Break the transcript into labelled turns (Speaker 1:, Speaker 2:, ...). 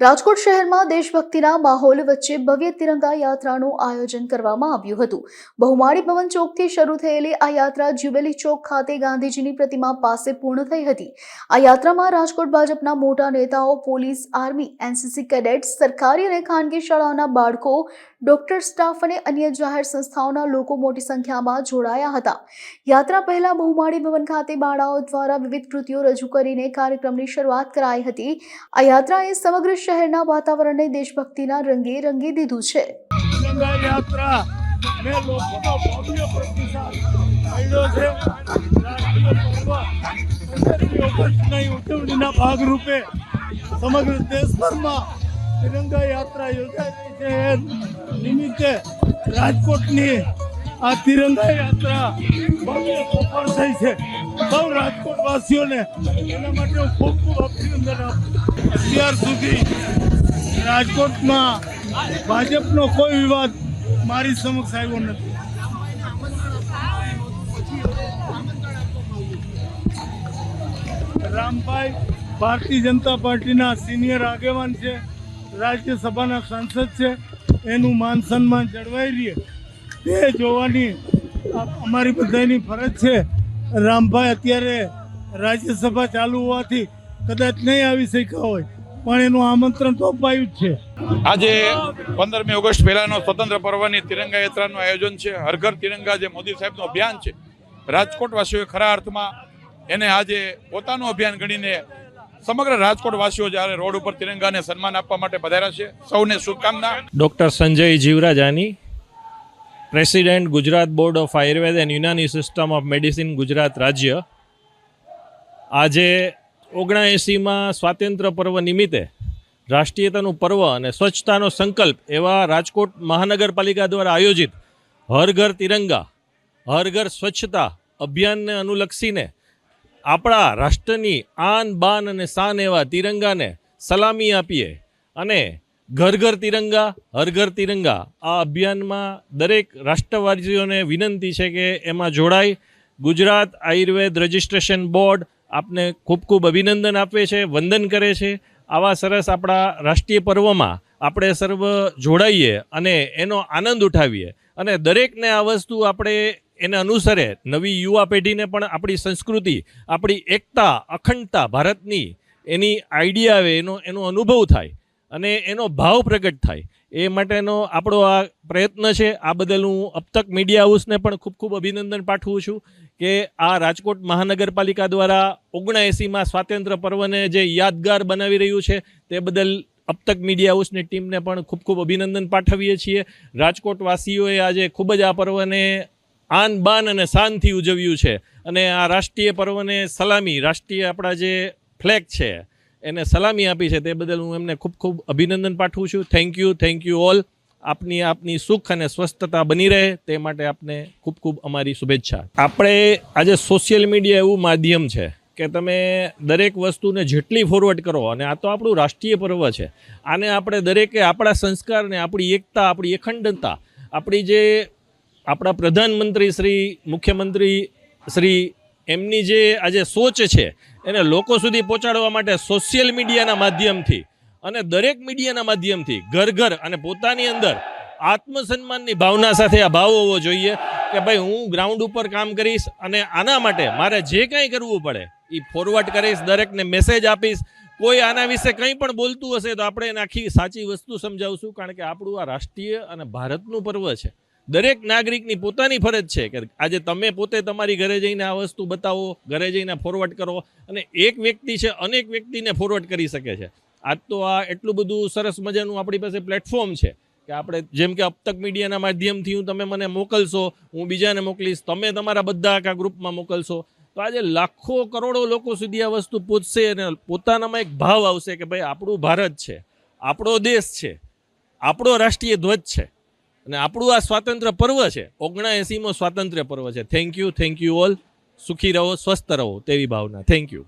Speaker 1: રાજકોટ શહેરમાં દેશભક્તિના માહોલ વચ્ચે ભવ્ય તિરંગા યાત્રાનું આયોજન કરવામાં આવ્યું હતું. બહુમાળી ભવન ચોકથી શરૂ થયેલી આ યાત્રા જ્યુબેલી ચોક ખાતે ગાંધીજીની પ્રતિમા પાસે પૂર્ણ થઈ હતી. આ યાત્રામાં રાજકોટ ભાજપના મોટા નેતાઓ, પોલીસ, આર્મી, એનસીસી કેડેટ્સ, સરકારી અને ખાનગી શાળાઓના બાળકો, ડોક્ટર સ્ટાફ અને અન્ય જાહેર સંસ્થાઓના લોકો મોટી સંખ્યામાં જોડાયા હતા. યાત્રા પહેલા બહુમાળી ભવન ખાતે બાળાઓ દ્વારા વિવિધ કૃતિઓ રજૂ કરીને કાર્યક્રમની શરૂઆત કરાઈ હતી. આ યાત્રાએ સમગ્ર શહેરના વાતાવરણને દેશભક્તિના રંગે રંગી દીધું છે.
Speaker 2: તિરંગા યાત્રા ને લોકોનો ભવ્ય પ્રતિસાદ મળ્યો છે. રાષ્ટ્રીય પર્વ સમગ્ર દેશભરમાં તિરંગા યાત્રા યોજાઈ છે. નિમિત્તે રાજકોટની આ તિરંગા યાત્રા ભવ્ય સફળ થઈ છે. સૌ રાજકોટવાસીઓને એના માટે હું ખૂબ ખૂબ અભિનંદન અત્યાર સુધી રાજકોટમાં ભાજપનો કોઈ વિવાદ મારી સમક્ષ આવ્યો નથી. રામભાઈ ભારતીય જનતા પાર્ટીના સિનિયર આગેવાન છે, રાજ્યસભાના સાંસદ છે, એનું માન સન્માન જળવાઈ રહે. તે જોવાની અમારી બધાની ફરજ છે. રામભાઈ અત્યારે રાજ્યસભા ચાલુ હોવાથી કદાચ નહીં આવી શક્યા હોય પણ એનું આમંત્રણ તો અપાયું જ છે.
Speaker 3: આજે પંદરમી ઓગસ્ટ પહેલાનો સ્વતંત્ર પર્વની તિરંગા યાત્રાનું આયોજન છે. હર ઘર તિરંગા જે મોદી સાહેબનું અભિયાન છે રાજકોટવાસીઓએ ખરા અર્થમાં એને આજે પોતાનું અભિયાન ગણીને સમગ્ર રાજકોટવાસીઓ જ્યારે રોડ ઉપર તિરંગાને સન્માન આપવા માટે પધાર્યા છે સૌને શુભકામના.
Speaker 4: Doctor Sanjay Jivrajani president Gujarat board of Ayurveda and Unani system of medicine Gujarat રાજ્ય આજે ઓગણએંસીમાં સ્વાતંત્ર્ય પર્વ નિમિત્તે રાષ્ટ્રીયતાનું પર્વ અને સ્વચ્છતાનો સંકલ્પ એવા રાજકોટ મહાનગરપાલિકા દ્વારા આયોજિત હર ઘર તિરંગા, હર ઘર સ્વચ્છતા અભિયાનને અનુલક્ષીને આપણા રાષ્ટ્રની આન બાન અને શાન એવા તિરંગાને સલામી આપીએ અને ઘર ઘર તિરંગા હર ઘર તિરંગા. આ અભિયાનમાં દરેક રાષ્ટ્રવાદીઓને વિનંતી છે કે એમાં જોડાય ગુજરાત આયુર્વેદ રજિસ્ટ્રેશન બોર્ડ આપને ખૂબ ખૂબ અભિનંદન આપે છે, વંદન કરે છે. આવા સરસ આપણા રાષ્ટ્રીય પર્વમાં આપણે સર્વ જોડાઈએ અને એનો આનંદ ઉઠાવીએ. અને દરેકને આ વસ્તુ આપણે એને અનુસરે. નવી યુવા પેઢીને પણ આપણી સંસ્કૃતિ, આપણી એકતા, અખંડતા ભારતની એની આઈડિયા આવે, એનો એનો અનુભવ થાય. અને એનો ભાવ પ્રગટ થાય. એ માટેનો આપણો આ પ્રયત્ન છે. આ બદલ હું અબતક મીડિયા હાઉસને પણ ખૂબ ખૂબ અભિનંદન પાઠવું છું કે આ રાજકોટ મહાનગરપાલિકા દ્વારા ઓગણએંસીમાં સ્વાતંત્ર્ય પર્વને જે યાદગાર બનાવી રહ્યું છે, તે બદલ અબતક મીડિયા હાઉસની ટીમને પણ ખૂબ ખૂબ અભિનંદન પાઠવીએ છીએ. રાજકોટવાસીઓએ આજે ખૂબ જ આ પર્વને આન બાન અને શાનથી ઉજવ્યું છે. અને આ રાષ્ટ્રીય પર્વને સલામી, રાષ્ટ્રીય આપણા જે ફ્લેગ છે એને સલામી આપી છે તે બદલ હું એમને ખૂબ ખૂબ અભિનંદન પાઠવું છું. Thank you thank you all આપની આપની સુખ અને સ્વસ્થતા બની રહે તે માટે આપને ખૂબ ખૂબ અમારી શુભેચ્છા. આપણે આજે સોશિયલ મીડિયા એવું માધ્યમ છે કે તમે દરેક વસ્તુને જેટલી ફોરવર્ડ કરો, અને આ તો આપણું રાષ્ટ્રીય પર્વ છે, આને આપણે દરેકે આપણા સંસ્કારને, આપણી એકતા, આપણી અખંડતા, આપણી જે આપણા પ્રધાનમંત્રી શ્રી, મુખ્યમંત્રી શ્રી એમની જે આજે સોચ છે, એને લોકો સુધી પહોંચાડવા માટે સોશિયલ મીડિયાના માધ્યમથી અને દરેક મીડિયાના માધ્યમથી ઘર ઘર અને પોતાની અંદર આત્મસન્માનની ભાવના સાથે આ ભાવ હોવો જોઈએ કે ભાઈ હું ગ્રાઉન્ડ ઉપર કામ કરીશ અને આના માટે મારે જે કંઈ કરવું પડે, એ ફોરવર્ડ કરીશ, દરેકને મેસેજ આપીશ. કોઈ આના વિશે કંઈ પણ બોલતું હશે તો આપણે એને આખી સાચી વસ્તુ સમજાવશું, કારણ કે આપણું આ રાષ્ટ્રીય અને ભારતનું પર્વ છે. દરેક નાગરિકની પોતાની ફરજ છે કે આજે તમે પોતે તમારી ઘરે જઈને આ વસ્તુ બતાવો, ઘરે જઈને ફોરવર્ડ કરો અને એક વ્યક્તિ છે, અનેક વ્યક્તિને ફોરવર્ડ કરી શકે છે. આજ તો આ એટલું બધું સરસ મજાનું આપણી પાસે પ્લેટફોર્મ છે કે આપણે જેમ કે અપતક મીડિયાના માધ્યમથી હું તમે મને મોકલશો, હું બીજાને મોકલીશ, તમે તમારા બધા આખા ગ્રુપમાં મોકલશો. તો આજે લાખો કરોડો લોકો સુધી આ વસ્તુ પહોંચશે અને પોતાનામાં એક ભાવ આવશે કે ભાઈ આપણું ભારત છે, આપણો દેશ છે, આપણો રાષ્ટ્રીય ધ્વજ છે. અને આપણું આ સ્વાતંત્ર્ય પર્વ છે. ઓગણએંસીમો સ્વાતંત્ર્ય પર્વ છે. Thank you thank you all સુખી રહો, સ્વસ્થ રહો તેવી ભાવના. Thank you